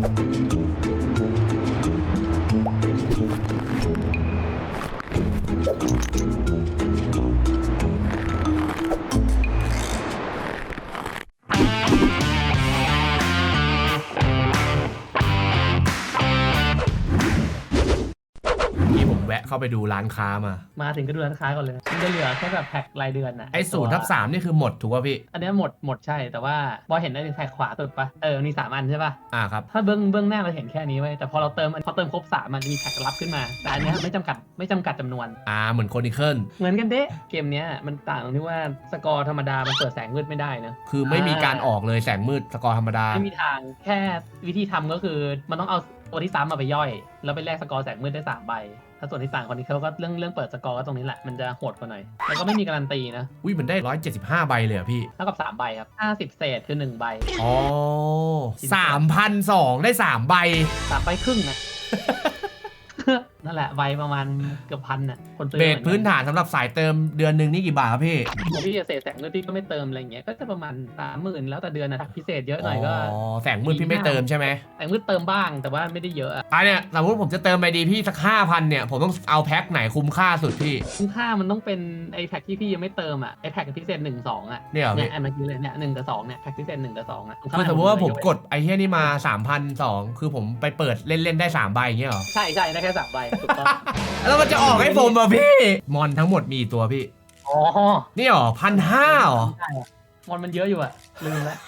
Thank you. เข้าไปดูร้านค้ามา มาถึงก็ดูร้านค้าก่อนเลยมันจะเหลือแค่แบบแพ็ครายเดือนน่ะไอ้ศูนย์ทับสามนี่คือหมดถูกป่ะพี่ อันเนี้ยหมดหมดใช่แต่ว่าพอเห็นได้แพ็คขวาสุดปะเออมีสามอันใช่ปะอ่าครับถ้าเบื้องเบื้องหน้าเราเห็นแค่นี้ไว้ยแต่พอเราเติมพอเติมครบสามมันมีแพ็คลับขึ้นมาแต่อันเนี้ยไม่จำกัดไม่จำกัดจำนวน อ่าเหมือนโคนิเคิลเหมือนกันเด้เกมเนี้ยมันต่างตรงที่ว่าสกอร์ธรรมดามันเปิดแสงมืดไม่ได้นะ คือไม่มีการออกเลยแสงมืดสกอร์ธรรมดา ไม่มีทางแค่วิธีทำก็คือมันต้องเอาตัวที่ซ้ำมาไปย่อย แล้วไปแลกสกอร์แสงมืดได้สามใบ ถ้าส่วนที่ต่างคนนี้เขาก็เรื่องเรื่องเปิดสกอร์ก็ตรงนี้แหละมันจะโหดกว่าหน่อยแล้วก็ไม่มีการันตีนะอุ้ยมันได้ 175 ใบเลยเหรอพี่ เท่ากับสามใบครับห้าสิบเศษคือหนึ่งใบอ๋อสามพันสองได้สามใบ สามใบครึ่งนะ นั่นแหละใบประมาณเกือบพันน่ะคนซื้อเบสพื้นฐานสำหรับสายเติมเดือนหนึ่งนี่กี่บาทครับพี่ของพี่จะเศษแสงมืดพี่ก็ไม่เติมอะไรอย่างเงี้ยก็จะประมาณสามหมื่นแล้วแต่เดือนนะถ้าพิเศษเยอะหน่อยก็อ๋อแสงมืดพี่ไม่เติมใช่ไหมแสงมืดเติมบ้างแต่ว่าไม่ได้เยอะอะอะเนี่ยสมมติผมจะเติมไปดีพี่สักห้าพันเนี่ย ผมต้องเอาแพ็คไหนคุ้มค่าสุดพี่ คุ้มค่ามันต้องเป็นไอแพ็กที่พี่ยังไม่เติมอะไอแพ็กพิเศษหนึ่งสองอะเนี่ยเหรอเนี่พี่ยอันเมื่อกี้เลยเนี่ยหนึ่งกับสองเนี่ยแพ็กพิเศษหนึ่งกับสองอะคือสมมติว่าผมกดไอ้เหี้ยนี่มา3 0 0 2คือผมไปเปิดเล่นๆได้ 3 ใบอย่างเงี้ยเหรอ ใช่ใช่ได้แค่สามใบถูกต้องแล้วมันจะออกให้ผมเหรอพี่ มอนทั้งหมดมีกี่ตัวพี่ อ๋อนี่เหรอพันห้าหรอใช่อะมอนมันเยอะอยู่อะลืมแล้ว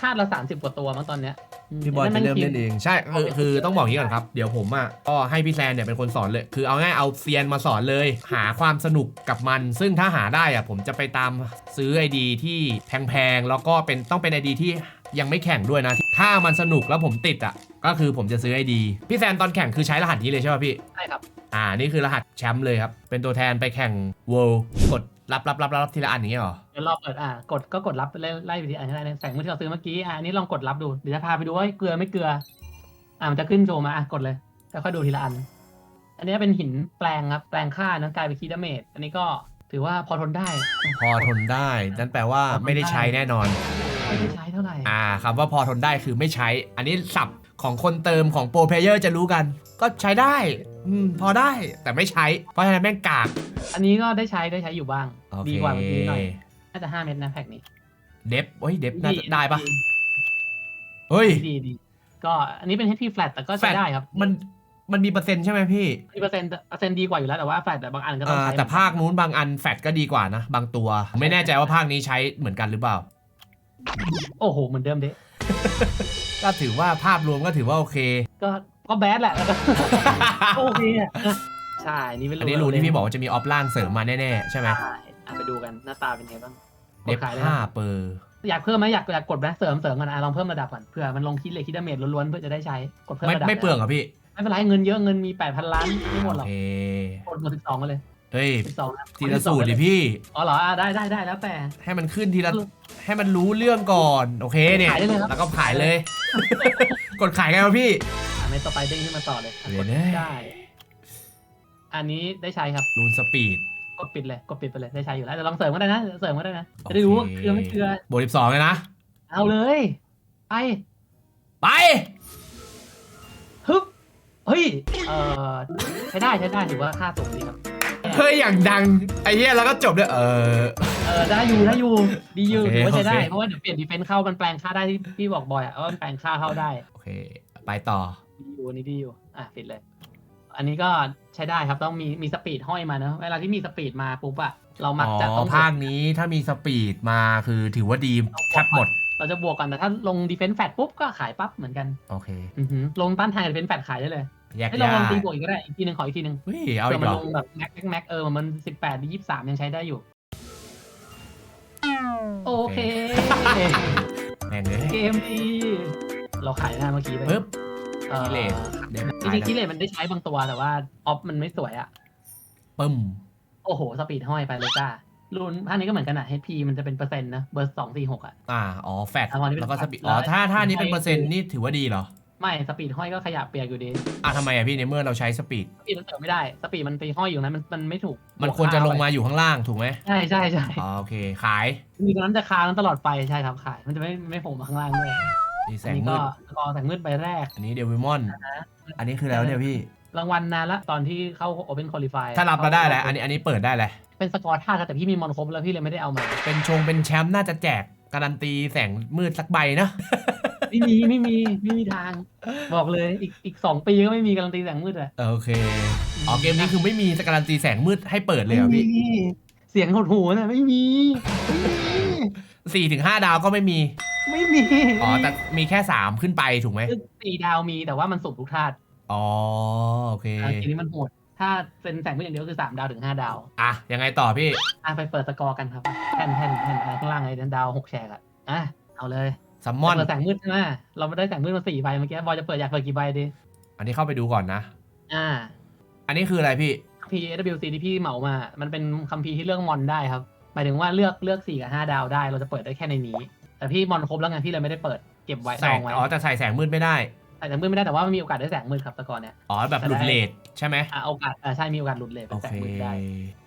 คาดละสามสิบกว่าตัวมั้งตอนเนี้ยพี่บอยจะเริ่มเล่นเองใช่คือคือต้องบอกอย่างนี้ก่อนครับ เดี๋ยวผมอะก็ให้พี่แซนเนี่ยเป็นคนสอนเลย คือเอาง่ายเอาเซียนมาสอนเลย หาความสนุกกับมัน ซึ่งถ้าหาได้อะผมจะไปตามซื้อไอดีที่แพงๆแล้วก็เป็นต้องเป็นไอดีที่ ยังไม่แข่งด้วยนะ ถ้ามันสนุกแล้วผมติดอะ ก็คือผมจะซื้อไอดี พี่แซนตอนแข่งคือใช้รหัสนี้เลยใช่ป่ะพี่ ใช่ครับ อ่า นี่คือรหัสแชมป์เลยครับ เป็นตัวแทนไปแข่ง World กดรับรับรับรับทีละอันอย่างเงี้ยเหรอ เดี๋ยวรอเปิดอะกดก็กดรับไล่ไล่ไปทีอันก็ได้นะแสงมือที่เราซื้อเมื่อกี้อะอันนี้ลองกดรับดู เดี๋ยวจะพาไปดูว่าเกลือไม่เกลือ อะมันจะขึ้นโชว์มาอะกดเลยแล้วค่อยดูทีละอัน อันนี้เป็นหินแปลงครับ แปลงค่านะกลายเป็นคีดาเมจอันนี้ก็ถือว่าพอทนได้ พอทนได้ นั่นแปลว่าไม่ได้ใช้แน่นอน ไม่ได้ใช้เท่าไหร่อ่าคำว่าพอทนได้คือไม่ใช้ อันนี้ศัพท์ของคนเติมของโปรเพลเยอร์จะรู้กัน ก็ใช้ได้อืมพอได้แต่ไม่ใช้ เพราะฉะนั้นแม่งกาก อันนี้ก็ได้ใช้ได้ใช้อยู่บ้าง โอเค ดีกว่าเมื่อกี้หน่อย น่าจะ5เม็ดนะแพ็คนี้เดฟเฮ้ยเดฟน่าจะได้ปะเฮ้ยดีดีดีก็อันนี้เป็น HP flat แต่ก็ใช้ได้ครับมันมันมีเปอร์เซ็นต์ใช่ไหมพี่มีเปอร์เซ็นต์เปอร์เซ็นต์ดีกว่าอยู่แล้วแต่ว่า flat แต่บางอันก็ต้องอ่าใช้แต่ภาคนู้นบางอันแฟดก็ดีกว่านะ บางตัว ไม่แน่ใจว่าภาคนี้ใช้เหมือนกันหรือเปล่า โอ้โหเหมือนเดิมเด้ก็ถือว่าภาพรวมก็ถือว่าโอเค ก็ก็แบดแหละแล้วก็ ก็โอเคอะใช่นี่เป็นอันนี้รูที่พี่บอกว่าจะมีออฟล่างเสริมมาแน่ๆใช่ไหมใช่อะไปดูกันหน้าตาเป็นไงบ้างเดฟขายเลยห้านะเปอร์อยากเพิ่มไหมอยากอยากกดไหมเสริมเสริมกันอะลองเพิ่มระดับก่อนเผื่อมันลงคิดเลยคิดดาเมจล้วนๆเพื่อจะได้ใช้กดเพิ่มไม่ระดับไม่เปลืองเหรอพี่ไม่เป็นไรเงินเยอะเงินมี8,000ล้านไม่หมดหรโออกเคกดหมด12กันเลย เฮ้ย12นะทีละสูตรดิพี่ อ๋อเหรออะได้ได้ได้แล้วแต่ ให้มันขึ้นทีละให้มันรู้เรื่องก่อน โอเคเนี่ยขายได้เลยครับ แล้วก็ขายเลย กดขายไงวะพี่ อะเมตต่อไปเด้งขึ้นมาต่อเลยอะเดี๋กยวดนะ ได้ อันนี้ได้ใช้ครับรูนสปีดกดปิดเลยกดปิดไปเลยได้ใช้อยู่แล้วแต่ลองเสริมก็ได้นะเสริมก็ได้นะจะได้รู้ว่าเกลือไม่เกลือโบสิบสองเลยนะ เอาเลยไปไป ฮึบเฮ้ยเออใช้ได้ใช้ได้ถือว่าค่าสูงดีครับ เฮ้ยอย่างดังไอ้เหี้ยแล้วก็จบด้วยเออ เออได้อยู่ได้อยู่ดีอยู่โอเคถือว่าใช้ได้โอเค เพราะว่าเดี๋ยวเปลี่ยนดีเฟนต์เข้ามันแปลงค่าได้ที่พี่บอกบ่อยอะว่ามันแปลงค่าเข้าได้โอเค ไปต่อ ดีอยู่อันนี้ดีอยู่อะปิดเลย อันนี้ก็ใช้ได้ครับต้องมีมีสปีดห้อยมาเนอะเวลาที่มีสปีดมาปุ๊บอะเรามักอ๋อจะต้อง ภาคนี้ถ้ามีสปีดมาคือถือว่าดีแทบหมด เราจะบวกกันแต่ถ้าลงดีเฟนต์แฟดปุ๊บก็ขายปั๊บเหมือนกันโอเค อือหือลงต้านทานดีเฟนต์แฟดขายได้เลย แยกให้ลองยาลองตีบวกอีกก็ได้อีกทีหนึ่งขออีกทีหนึ่งเฮ้ยเอาเผื่อีอกมันเหรอลงแบบแม็กแม็กเออมันสิบแปดหรือยี่สิบสามยังใช้ได้อยู่ โอเคแม่งเลยเกมดีเราขายหน้าเมื่อกี้ไปปึ๊บเอ่อกิเลสเดี๋ยวจริงๆกิเลสมันได้ใช้บางตัวแต่ว่าออฟมันไม่สวยอะปึ้มโอ้โห สปีดห้อยไปเลยจ้ารุ่นภาคนี้ก็เหมือนกันอะ HP มันจะเป็นเปอร์เซ็นต์นะ เบอร์สองสี่หกอะอ่า อ๋อ แฟดอะวันนี้เป็นแล้วก็สปีดแฟลตอ๋อแล้วถ้าถ้านี้เป็นให้เปอร์เซ็นต์นี่ถือว่าดีเหรอ ไม่สปีดห้อยก็ขยับเปียกอยู่ดีอะทำไมอะพี่ในเมื่อเราใช้สปีดสปีดมันเสริมไม่ได้สปีดมันไปห้อยอยู่นะมันมันไม่ถูกมันควรจะลงมาอยู่ข้างล่างถูกไหมใช่ใช่ใช่อ๋อโอเคขายมีตรงนั้นจะค้างตลอดไปใช่ครับขาย มันจะไม่ไม่โผล่มาข้างล่างด้วยนี่แสอันงนี้มืก็ดสกอร์แสงมืดใบแรก อันนี้เดวิมอนนะอันนี้คือแล้วเนี่ยพี่รางวัลนานละตอนที่เข้า Open Qualify ถ้ารับมาได้แหละอันนี้อันนี้เปิดได้แหละเป็นสกอร์ท่าครับแต่พี่มีมอนครบแล้วพี่เลยไม่ได้เอามา เป็นชงเป็นแชมป์น่าจะแจกการันตีแสงมืดสักใบนะ ไม่มีไม่มีไม่มีทาง บอกเลยอีกอีกสองปีก็ไม่มีการันตีแสงมืดอะโอเคอ๋อเกมนี้คือไม่มีการันตีแสงมืดให้เปิดเลยเหรอพี่ไม่มีเสียงหดหูน่ะไม่มีไม่มีสี่ถึงห้าดาวก็ไม่มีไม่มีอ๋อแต่มีแค่สามขึ้นไปถูกไหมคือสี่ดาวมีแต่ว่ามันสุ่มทุกธาตุอ๋อโอเคอ่าทีนี้มันโหดถ้าเป็นแสงมืดอย่างเดียวคือสามดาวถึงห้าดาวอะยังไงต่อพี่ อะไปเปิดสกอร์กันครับแท่นแท่นแท่นข้างล่างไอ้ดาวหกแฉกอะอะเอาเลย ซัมมอน เปิดแสงมืดใช่ไหมเราไม่ได้แสงมืดมาสี่ใบเมื่อกี้บอยจะเปิดอยากเปิดกี่ใบดี อันนี้เข้าไปดูก่อนนะ อ่า อันนี้คืออะไรพี่ PWC ที่พี่เหมามา มันเป็นคัมภีร์ที่เลือกมอนได้ครับ หมายถึงว่าเลือกเลือกสี่กับห้าดาวได้ เราจะเปิดได้แค่ในนี้ แต่พี่มอนครบแล้วไงพี่เลยไม่ได้เปิดเก็บไว้แสดองงไว้อ๋อแต่ใส่แสงมืดไม่ได้ แต่แสงมืดไม่ได้แต่ว่ามันมีโอกาสได้แสงมืดครับตะกอนเนี่ย อ๋อแบบหลุดเลทใช่ไหมอ่าโอกาสอ่าใช่มีโอกาสหลุดเลยโอเป็นแสเคงมืดได้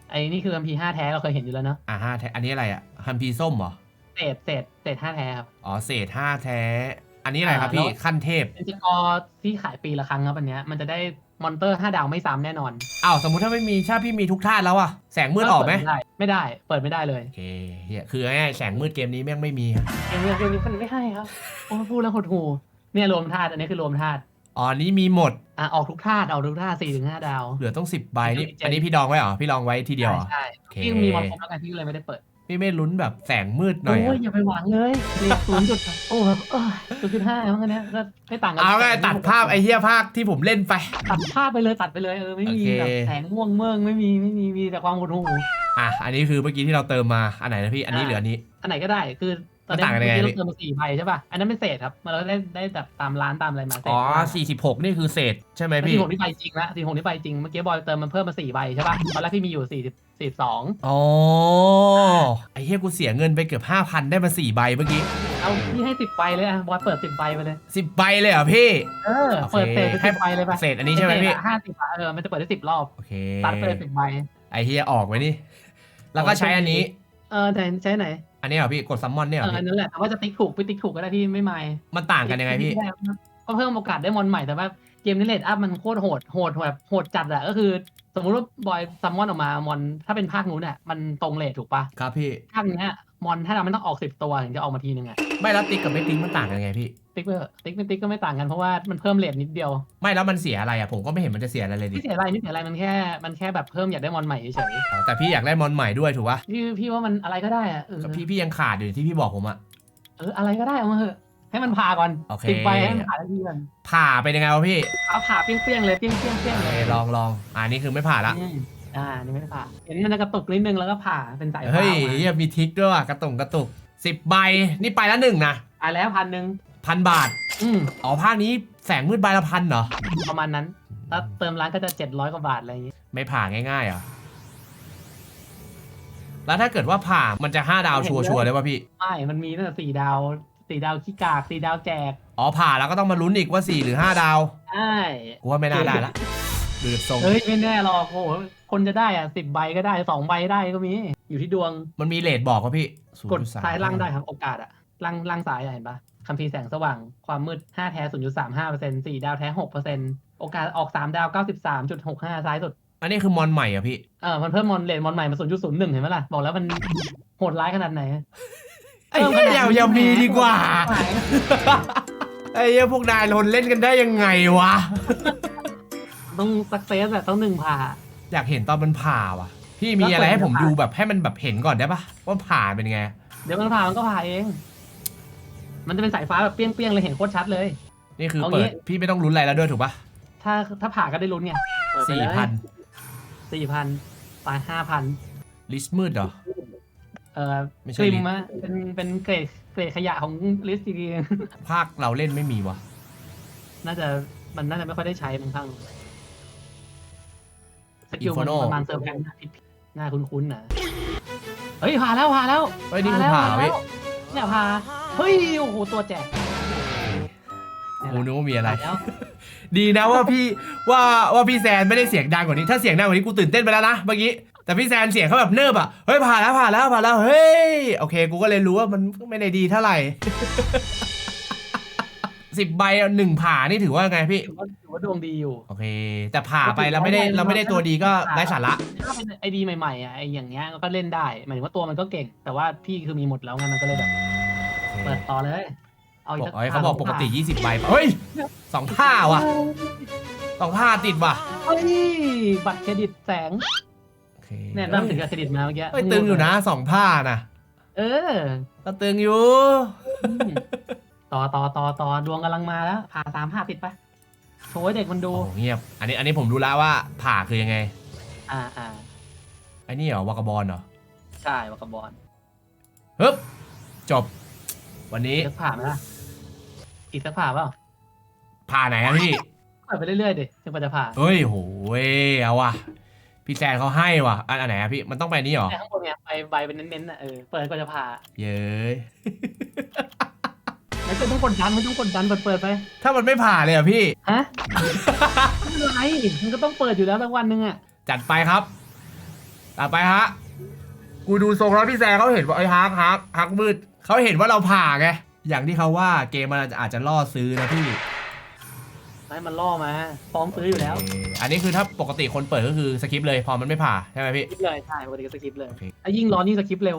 ไอ้นี่คือคัมภีร์ห้าแท้เราเคยเห็นอยู่แล้วเนาะ อ่าห้าแท้อันนี้อะไรอะฮัมพีส้มเหรอเศษเศษเศษห้าแท้ครับ อ๋อเศษห้าแท้ อันนี้อะไรครับอ่าพี่แล้ว ขั้นเทพเป็นสกอร์ที่ขายปีละครั้งครับอันเนี้ยมันจะได้มอนเตอร์ห้าดาวไม่ซ้ำแน่นอนอ้าวสมมุติถ้าไม่มีถ้าพี่มีทุกธาตุแล้วอะแสงมืดออกไหมเปิด้ไม่ได้ เปิดไม่ได้เลย โอเคเฮียคือง่ายๆแสงมืดเกมนี้แม่งไม่มีครับเกมนี้เกมนี้มันไม่ให้ครับ โอ้พูดแล้วหดหูเนี่ยรวมธาตุอันนี้คือรวมธาตุอ๋ออันนี้มีหมด อะออกทุกธาตุออกทุกธาตุสี่ถึงห้าดาว เหลือต้องสิบใบนี่ไม่ใช่อันนี้พี่ดองไว้เหรอพี่ลองไว้ทีเดียวเหรอ ใช่โอเคใช่พี่มีมอนครบแล้วไงพี่เลยไม่ได้เปิด พี่ไม่ลุ้นแบบแสงมืดหน่อยโอ้อะยอย่าไปหวังเลยเลขศูนย์จุดโอ้โหศูนย์จุดห้ามั้งอันเนี้ยก็ไม่ต่างกัเอาไงตัดภาพไอ้เหี้ยภาคที่ผมเล่นไป ตัดภาพไปเลยตัดไปเลยเออไม่มีโอเคแบบแสงม่วงเมืองไม่มีไม่มีมีแต่ความหดหูอะอันนี้คือเมื่อกี้ที่เราเติมมาอันไหนนะพี่อันนี้อ่าเหลืออันนี้ อันไหนก็ได้คือ ตอนนี้มันต่างกันยังไงเมื่อกี้เราเติมมาสี่ใบใช่ป่ะ อันนั้นเป็นเศษครับมันเราได้ได้แบบตามร้านตามอะไรมาเศษอ๋อมา46นี่คือเศษใช่ไหมพี่สี่หกนี่ใบจริงละสี่หกนี่ใบจริง เมื่อกี้บอยเติมมันเพิ่มมาสี่ใบใช่ป่ะ ตอนแรกพี่มีอยู่สี่สิบสี่สองอ๋อไอ้เหี้ยกูเสียเงินไปเกือบ5,000ได้มา4ใบเมื่อกี้เอาพี่ให้สิบใบเลยอะบอยเปิดสิบใบไปเลย10ใบเลยเหรอพี่ เออ เปิดเศษไปสิบใบเลยป่ะเศษอันนี้ใช่ไหมพี่ห้าสิบเออ มันจะเปิดได้สิบรอบโอเคตัดไปเลยสิบใบไอ้เหี้ยออกไว้นี่ แล้วก็ใช้อันนี้ เออแต่ใช้ไหน อันนี้เหรอพี่กดซัมมอนเนี่ยเหเอรอออันพี่นั้นแหละแต่ว่าจะติ๊กถูกไปติ๊กถูกก็ได้พี่ไม่ไม่มันต่างกันยังไงพี่ก็เพิ่มโอกาสได้มอนใหม่แต่ว่าเกมนี้เลดอัพมันโคตรโหดโหดแบบโหดจัดอะก็คือ สมมุติว่าบอยซัมมอนออกมามอนถ้าเป็นภาคนู้นเนี่ยมันตรงเลทถูกปะครับพี่ ภาคเนี้ย มอนถ้าเราไม่ต้องออกสิบตัวถึงจะออกมาทีนึงอะไม่แล้วติ๊กกับไม่ติ๊กมันต่างกันยังไงพี่ ติ๊กไปเถอะติ๊กไม่ติ๊กก็ไม่ต่างกันเพราะว่ามันเพิ่มเลทนิดเดียวไม่แล้วมันเสียอะไรอะผมก็ไม่เห็นมันจะเสียอะไรเลยดิไม่เสียอะไรไม่เสียอะไรมันแค่มันแค่แบบเพิ่มอยากได้มอนใหม่เฉยอ๋อแต่พี่อยากได้มอนใหม่ด้วยถูกปะๆพี่พี่ว่ามันอะไรก็ได้อะเออกับพี่พี่ยังขาดอยู่ที่พี่บอกผมอะเอออะไรก็ได้เอามาเถอะให้มันผ่าก่อนโอเค ติดไปให้มันผ่าทันทีก่อนผ่าเป็นยังไงวะพี่เอาผ่าเปรี้ยงๆเลยเปรี้ยงเปรี้ยงเปรี้ยงโอเลเคยลองลองอ่านี่คือไม่ผ่าละอืม อ่านี่ไม่ได้ผ่าเห็นมันจะกระตุกนิดนึงแล้วก็ผ่าเป็นสายฟ้าเฮ้ยออกมาเหี้ยมีทิกด้วยว่ะกระตุงกระตุกสิบใบนี่ไปละหนึ่งนะอะแล้วพันหนึ่งพันบาทอืมอ๋อภาคนี้แสงมืดใบละพันเหรอประมาณนั้นถ้าเติมร้านก็จะเจ็ดร้อยกว่าบาทอะไรอย่างงี้ไม่ผ่าง่ายๆเหรอแล้วถ้าเกิดว่าผ่ามันจะห้าดาวชัวร์ๆเลยป่ะพี่ไม่มันมีตั้งแต่สี่ดาวสี่ดาวขี้กากสี่ดาวแจกอ๋อผ่าแล้วก็ต้องมาลุ้นอีกว่าสี่หรือห้าดาวใช่กูว่าไม่น่าได้ละดูดทรงเฮ้ยไม่แน่หรอกโอ้โห คนจะได้อะสิบใบก็ได้สองใบได้ก็มี อยู่ที่ดวงมันมีเลทบอกว่าพี่กด0.3ซ้ายล่างได้ครับโอกาสอะล่างล่างซ้ายอะเห็นปะคัมภีร์แสงสว่างความมืดห้าแท้ศูนย์จุดสามห้าเปอร์เซ็นต์สี่ดาวแท้หกเปอร์เซ็นต์โอกาสออกสามดาวเก้าสิบสามจุดหกห้าซ้ายสุดอันนี้คือมอนใหม่เหรอะพี่ เออมันเพิ่มมอนเลนมอนใหม่มาศูนย์จุดศูนย์หนึ่งเห็นไหมล่ะบอกแล้วมันโหดร้ายขนาดไหนไอ้เหี้ยอย่าอย่ามีดีกว่า ไอ้เหี้ยพวกนายลนเล่นกันได้ยังไงวะ ต้องสักเซสอะต้องหนึ่งผ่า อยากเห็นตอนมันผ่าว่ะ พี่มีอะไรให้ผมดูแบบให้มันแบบเห็นก่อนได้ปะว่าผ่าเป็นไง เดี๋ยวมันผ่ามันก็ผ่าเอง มันจะเป็นสายฟ้าแบบเปรี้ยงๆเลยเห็นโคตรชัดเลย นี่คือเอางี้เปิดพี่ไม่ต้องลุ้นอะไรแล้วด้วยถูกปะถ้าถ้าผ่าก็ได้ลุ้นไงสี่พันสี่พันตายห้าพันลิสต์มืดเหรอ เออไม่กใช่ริมลิสต์อะเป็นเป็นเกรดเกรดขยะของลิสต์จริงภาคเราเล่นไม่มีวะๆน่าจะมันน่าจะไม่ค่อยได้ใช้บางครั้ง สกิลมัน Inferno ประมาณเซอร์แพนหน้าผิดๆหน้าคุ้นๆนะเฮ้ยผ่าแล้วผ่าแล้วเฮ้ยนี่คือแล้วผ่าแล้เว้ยวเนี่ยผ่าเฮ้ยโอ้โหตัวแจกกูนึกว่ามีอะไร ผ่าแล้วดีนะว่าพี่ว่าว่าพี่แซนไม่ได้เสียงดังกว่านี้ ถ้าเสียงดังกว่านี้กูตื่นเต้นไปแล้วนะเมื่อกี้ แต่พี่แซนเสียงเขาแบบเนิบอะ เฮ้ยผ่านแล้วผ่านแล้วผ่านแล้ว เฮ้ย โอเค กูก็เลยรู้ว่ามันไม่ได้ดีเท่าไหร่ สิบใบหนึ่งผ่านี่ถือว่าไงพี่ ถือว่าถือว่าดวงดีอยู่ โอเค แต่ผ่าไปแล้วไม่ได้เราไม่ได้ตัวดีก็ไร้สาระ ถ้าเป็นไอดีใหม่ๆอะไออย่างเงี้ยก็เล่นได้หมายถึงว่าตัวมันก็เก่ง แต่ว่าพี่คือมีหมดแล้วไงมันก็เลยแบบเปิดต่อเลยเอาอีบกอกสักเอ้ยเขาบอกปกติผ่า20 ใบเฮ้ยสองผ้าว่ะสองผ้าติดว่ะเฮ้ยบัตรเครดิตแสงโอเคเนี่ยนั่งถึงกับเครดิตมาเมื่อกี้เฮ้ยตึงอยู่นะสองผ้านะเออก็ตึงอยู่อืม ต่อต่อต่อต่อดวงกำลังมาแล้ว ผ่าสามผ่าติดไปโชว์ให้เด็กมันดู โอ้เงียบ อันนี้อันนี้ผมรู้แล้วว่าผ่าคือยังไงอ่าอ่าไอ้นี่เหรอวากาบอลเหรอใช่วากาบอลฮึบจบ วันนี้อีกสักผ่าไหมล่ะอีกสักผ่าเปล่าผ่าไหนอะพี่เปิดไปเรื่อยๆดิจนกว่าจะผ่าเฮ้ยโหเว้ยเอาว่ะ พี่แซนเขาให้ว่ะ อันอันไหนอะพี่มันต้องไปนี่เหรอ แต่ข้างบนเนี่ยใบใบเป็นเน้นๆอะเออเปิดกว่าจะผ่าเย้ย ไม่ต้องกดดันไม่ต้องกดดันเปิดเปิดไปถ้ามันไม่ผ่าเลยอะพี่ ฮะไม่เป็นไรมันก็ต้องเปิดอยู่แล้วสักวันหนึ่งอะจัดไปครับตัดไปฮะ กูดูทรงแล้วพี่แซนเขาเห็นว่าไอ้ฮักฮักฮักมืดเขาเห็นว่าเราผ่าไง อย่างที่เขาว่าเกมมันอาจจะล่อซื้อนะพี่ให้มันล่อมาพร้อมซื้ออยู่แล้วโอเคอันนี้คือถ้าปกติคนเปิดก็คือสคิปเลย พอมันไม่ผ่าใช่ไหมพี่สคริปต์เลยใช่ปกติก็สคริปต์เลยโอเคถ้ายิ่งร้อนยิ่งสคริปต์เร็ว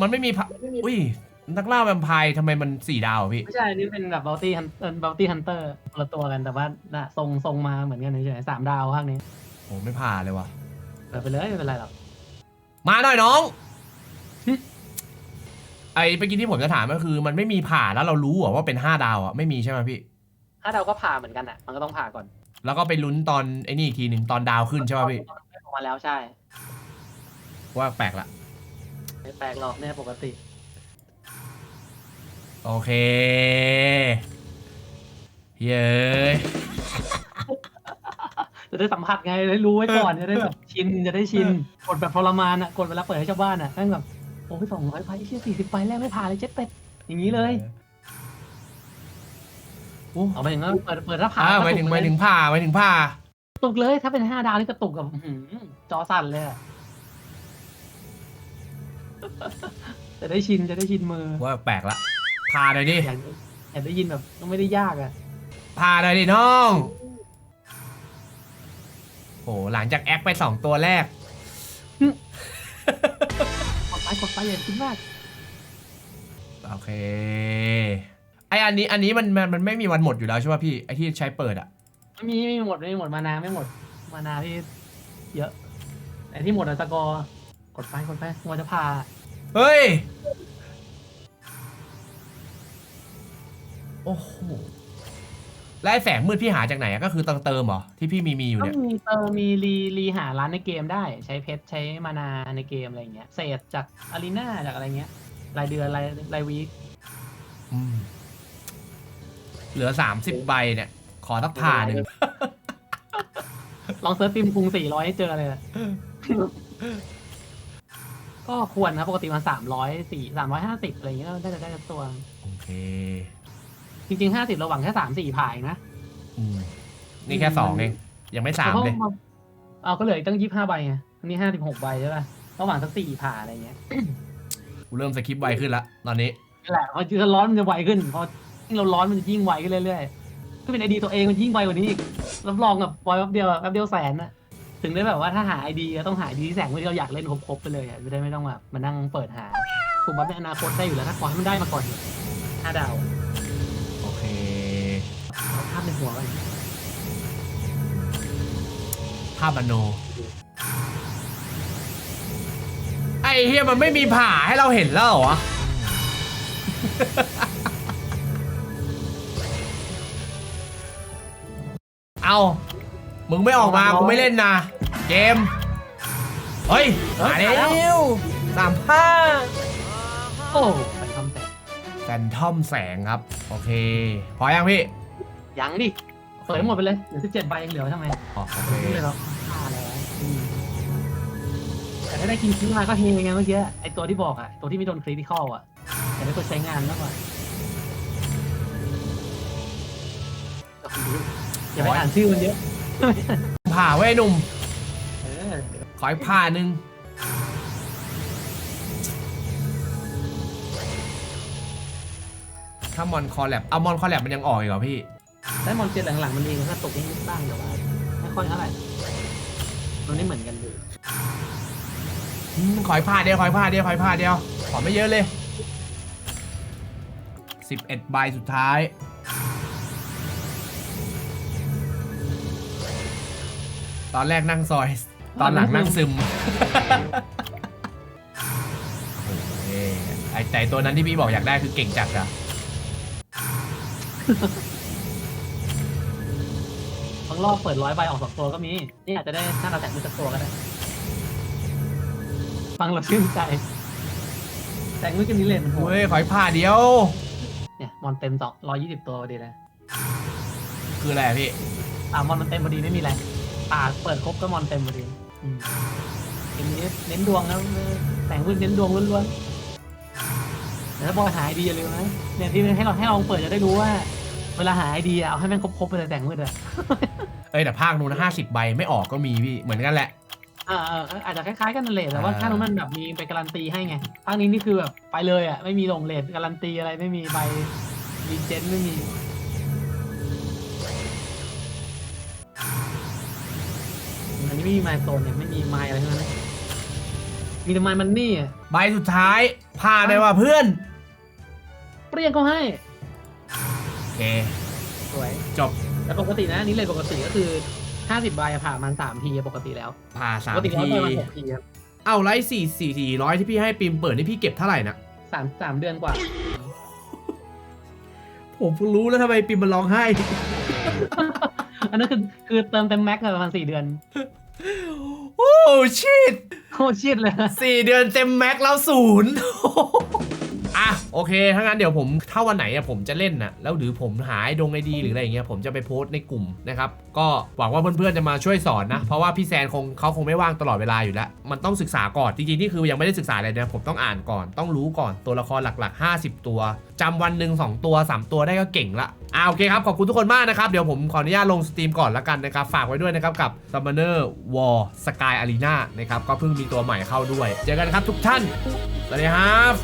มันไม่มีผ่าอุ้ย นักล่าแวมไพร์ทำไมมันสี่ดาวอะพี่ ไม่ใช่อันนี่เป็นแบบบัลตี้ฮันเออบัลตี้ฮันเตอร์คนละตัวกันแต่ว่าน่ะทรงทรงมาเหมือนกันเฉยๆสามดาวภาคนี้โอ้ไม่ผ่าเลยว่ะ เปิดไปเลยไม่เป็นไรหรอก มาหน่อยน้อง หึ ไอ้เมื่อกี้ที่ผมจะถามก็คือ มันไม่มีผ่าแล้วเรารู้เหรอว่าเป็นห้าดาวอะไม่มีใช่ไหมพี่ ถ้าดาวก็ผ่าเหมือนกันอะ มันก็ต้องผ่าก่อนแล้วก็ไปลุ้นตอนไอ้นี่อีกทีหนึ่งตอนดาวขึ้นใช่ไหมพี่ ออกมาแล้วใช่ว่าแปลกละ ไม่แปลกหรอกเนี่ยปกติ โอเค เย้ยจะได้สัมผัสไงได้รู้ไว้ก่อนจะได้แบบชินจะได้ชินกดแบบทรมานอะกดเวลาเปิดให้ชาวบ้านอะแม่งแบบโอ้ยสองร้อยไฟเชี่ยสี่สิบไฟแรกไม่ผ่านเลยเจ็ดเป็ดอย่างนี้เลยโอ้เอาไปถึงว่าเปิดเปิดถ้าผ่านอ่าหมายถึงหมายถึงผ่าหมายถึงผ่ากระตุกเลยถ้าเป็นห้าดาวนี่กระตุกกับอื้อหือจอสั่นเลยอะ จะได้ชินจะได้ชินมือว่าแปลกละผ่าหน่อยดิ อยากอยากได้ยินแบบก็ไม่ได้ยากอะผ่าหน่อยดิน้องโอ้หลังจากแอคไปสองตัวแรกกดไปกดไปอย่าคิดมากโอเค ไออันนี้อันนี้มันมันมันไม่มีวันหมดอยู่แล้วใช่ป่ะพี่ไอที่ใช้เปิดอะไม่มีไม่มีหมดไม่มีหมดมานาไม่หมด มานาที่เยอะ แต่ที่หมดอะสกอร์ กดไปกดไปมัวจะพาเฮ้ย โอ้โหแล้วไอ้แสงมืดพี่หาจากไหนอะก็คือเติมเติมเหรอ ที่พี่มีมีอยู่ก็เนี่ย มีเติมมีรีรีหาร้านในเกมได้ ใช้เพชรใช้มานาในเกมอะไรเงี้ยเศษจากอารีนาจากอะไรเงี้ยรายเดือนรายรายวีคอืม เหลือสามสิบใบเนี่ย ขอสักผ่าหนึ่ง ลองเซิร์ชฟิล์มคุงสี่ร้อยให้เจอเลยอะ ก็ควรนะปกติมันสามร้อยสี่สามร้อยห้าสิบอะไรอย่างเงี้ยก็น่าจะได้สักตัว โอเคจริงๆห้าสิบเราหวังแค่สามสี่ผ่ายนะอืมนี่แค่สองเอง ยังไม่สามเลยพระว่เอาก็เหลืออีกตั้งยี่ห้าใบไงอันนี้ห้าสิบหกใบใช่ป่ะระหว่างสักสี่ผ่าอะไรเงี้ยกูเริ่มสคิปไวขึ้นละตอนนี้ นั่นแหละพอเจอร้อนมันจะไวขึ้นพอยิ่งเราร้อนมันจะยิ่งไวขึ้นเรื่อยๆก็เป็นไอดีตัวเองมันยิ่งไวกว่านี้อีกรับรองกับไวแป๊บเดียวอะแป๊บเดียวแสนนะ ถึงได้แบบว่าถ้าหาไอดีต้องหาไอดีที่แสงที่เราอยากเล่นครบๆไปเลยอะจะได้ไม่ต้องแบบมานั่งเปิดหาถูกบัฟในอนาคตได้อยู่แล้วถ้าขอให้มันได้มาก่อนห้าดาวโอเคเอาภาพในหัวกันภาพมโน ไอ้เฮียมันไม่มีผ่าให้เราเห็นแล้วเหรอวะ เอา มึงไม่ออกมากูไม่เล่นนะ เกม เฮ้ยมาแล้วสามผ้าโอ้ไปทำแต่แฟนทอมแสงครับ โอเค พอยังพี่ ยังดิ เปิดให้หมดไปเลยเหลือสิบเจ็ดใบยังเหลือไว้ทำไมอ๋อโอเคไม่เลยหรอกฆ่าแล้วอืมแต่ถ้าได้กินคิวมาก็เฮไงเมื่อกี้ ไอตัวที่บอกอะตัวที่ไม่โดนคริติคอลอะแต่ได้ตัวใช้งานมากกว่าโอ้โหอย่าไปอ่านชื่อมันเยอะ ผ่าไว้ไอ้หนุ่ม เออขออีกผ่าหนึ่งถ้ามอนคอลแลบเอามอนคอลแลบมันยังออกอีกเหรอพี่ได้มอนเจ็ดหลังๆมันเองก็ตกนิดบ้างแต่ว่าไม่ค่อยเท่าไหร่มันไม่เหมือนกันเลยอืมขอยผ้าเดียวขอยผ้าเดียวขอยผ้าเดียว ขอไม่เยอะเลย 11ใบสุดท้าย ตอนแรกนั่งซอย ตอนหลังนั่งซึมโอ้โหไอ้แต่ตัวนั้นที่พี่บอกอยากได้คือเก่งจัดอะบางรอบเปิดร้อยใบออกสองตัวก็มีนี่อาจจะได้ถ้าเราแตะมือสักตัวก็ได้ ฟังเราชื่นใจ แต่งมือกันนี้เลยมันโหดเฮ้ยขอยผ้าเดียว เนี่ยมอนเต็มสองร้อยยี่สิบตัวพอดีเลยคืออะไรอะพี่ อ่ามอนมันเต็มพอดีไม่มีอะไร ป่าเปิดครบก็มอนเต็มพอดีอืมเกมนี้เน้นดวงนะแต่งมือเน้นดวงล้วนๆแต่ถ้าบอยหายดีอย่าลืมนะเนี่ยที่ให้เราให้ลองเปิดจะได้รู้ว่า เวลาหายดีอะเอาให้แม่งครบๆไปเลยแต่งมืดอะเอ้ยแต่ภาคนู้นห้าสิบใบไม่ออกก็มีพี่เหมือนกันแหละ อ่าเอออาจจะคล้ายๆกันนั่นแหละแต่ว่าอ่า ถ้านู้นมันแบบมีไปการันตีให้ไงภาคนี้นี่คือแบบไปเลยอะไม่มีลงเลทการันตีอะไรไม่มีใบรีเจนไม่มี นนี้ไม่มีไมล์โซนเนี่ยไม่มีไมล์อะไรทั้งนั้นนะมีแต่ไมล์มันนี่อะใบสุดท้ายผ้าได้ว่าเพื่อน เปรี้ยงเขาให้โอเค สวยจบแต่ปกตินะอันนี้เลยปกติก็คือห้าสิบใบอะผ่ามันสามทีอะปกติแล้วผ่าสาปมกติร้อยทีใบมันหกทีครับเอาไลท์สี่สี่สี่ร้อยที่พี่ให้ปิมเปิดนี่พี่เก็บเท่าไหร่นะ สามสามเดือนกว่า ผมรู้แล้วทำไมปิมมันร้องไห้ อันนั้นคือคือเติมเต็มแม็กซ์อะประมาณสี่เดือน โอ้ชิตโคตรชิดเลย สี่เดือนเต็มแม็กแล้วศูนย์ อะโอเคถ้างั้นเดี๋ยวผมถ้าวันไหนอะผมจะเล่นนะแล้วหรือผมหายดงไอดีหรืออะไรอย่างเงี้ยผมจะไปโพสต์ในกลุ่มนะครับ ก็หวังว่าเพื่อนๆจะมาช่วยสอนนะ เพราะว่าพี่แซนคงเขาคงไม่ว่างตลอดเวลาอยู่แล้ว มันต้องศึกษาก่อน จริงๆ นี่คือยังไม่ได้ศึกษาอะไรนะผมต้องอ่านก่อนต้องรู้ก่อนตัวละครหลักๆ 50 ตัวจำวันหนึ่ง2ตัว 3 ตัวได้ก็เก่งละ อ่าโอเคครับ ขอบคุณทุกคนมากนะครับ เดี๋ยวผมขออนุญาตลงสตรีมก่อนละกันนะครับ ฝากไว้ด้วยนะครับกับ Summoner War Sky Arena นะครับ ก็เพิ่งมีตัวใหม่เข้าด้วย เจอกันครับทุกท่าน สวัสดีครับ